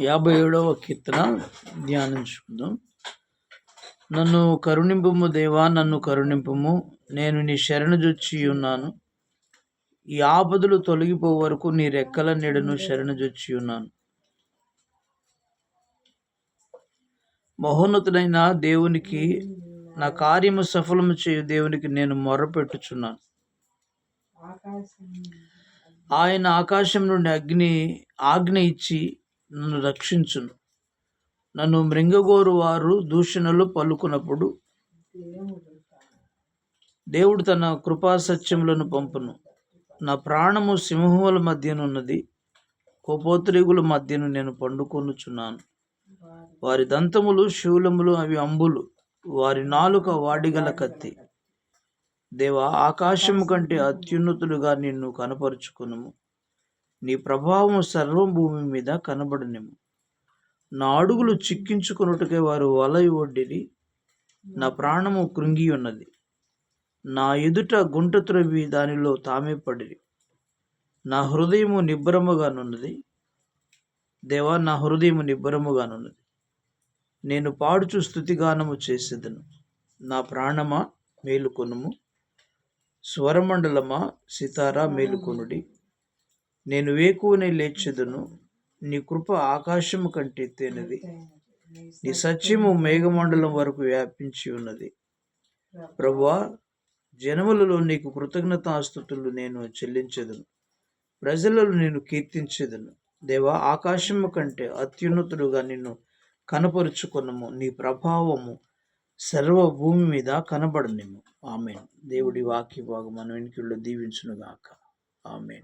యాభై ఏడవ కీర్తన ధ్యానించుకుందాం. నన్ను కరుణింపుము దేవా నన్ను కరుణింపుము. నేను నీ శరణు జొచ్చి ఉన్నాను. ఈ ఆపదలు తొలగిపో వరకు నీ రెక్కల నీడను శరణు జొచ్చి ఉన్నాను. మహోన్నతుడైన దేవునికి నా కార్యము సఫలము చేయు దేవునికి నేను మొర్రపెట్టుచున్నాను ఆయన ఆకాశం నుండి అగ్ని ఆజ్ఞ ఇచ్చి నన్ను రక్షించును. నన్ను మృంగగోరు వారు దూషణలు పలుకున్నప్పుడు దేవుడు తన కృపా సత్యములను పంపును. నా ప్రాణము సింహముల మధ్యనున్నది కోపోత్రిగుల మధ్యను నేను పండుకొనుచున్నాను. వారి దంతములు శూలములు అవి అంబులు వారి నాలుక వాడిగల కత్తి. దేవ ఆకాశము కంటే అత్యున్నతులుగా నిన్ను కనపరుచుకును నీ ప్రభావం సర్వం భూమి మీద కనబడనేము నా అడుగులు చిక్కించుకున్నట్టుకే వారు వలయి ఒడ్డిరి నా ప్రాణము కృంగి ఉన్నది నా ఎదుట గుంట త్రవ్వి దానిలో తామే పడిరి. నా హృదయము నిబ్బరముగానున్నది. దేవా నా హృదయము నిబ్బరముగానున్నది. నేను పాడుచు స్థుతిగానము చేసేదను. నా ప్రాణమా మేలుకొనుము. స్వరమండలమా సితారా మేలుకొనుడి. నేను వేకువనే లేచెదను. నీ కృప ఆకాశము కంటే తేనది. నీ సత్యము మేఘమండలం వరకు వ్యాపించి ఉన్నది. ప్రభువా జనములలో నీకు కృతజ్ఞతాస్థుతులు నేను చెల్లించదును. ప్రజలలో నేను కీర్తించేదను. దేవా ఆకాశము కంటే అత్యున్నతుడుగా నిన్ను కనపరుచుకున్నము నీ ప్రభావము సర్వ భూమి మీద కనబడనేము ఆమెన్. దేవుడి వాక్య భాగం మనం వెనుకల్లో దీవించునుగాక. ఆమెన్.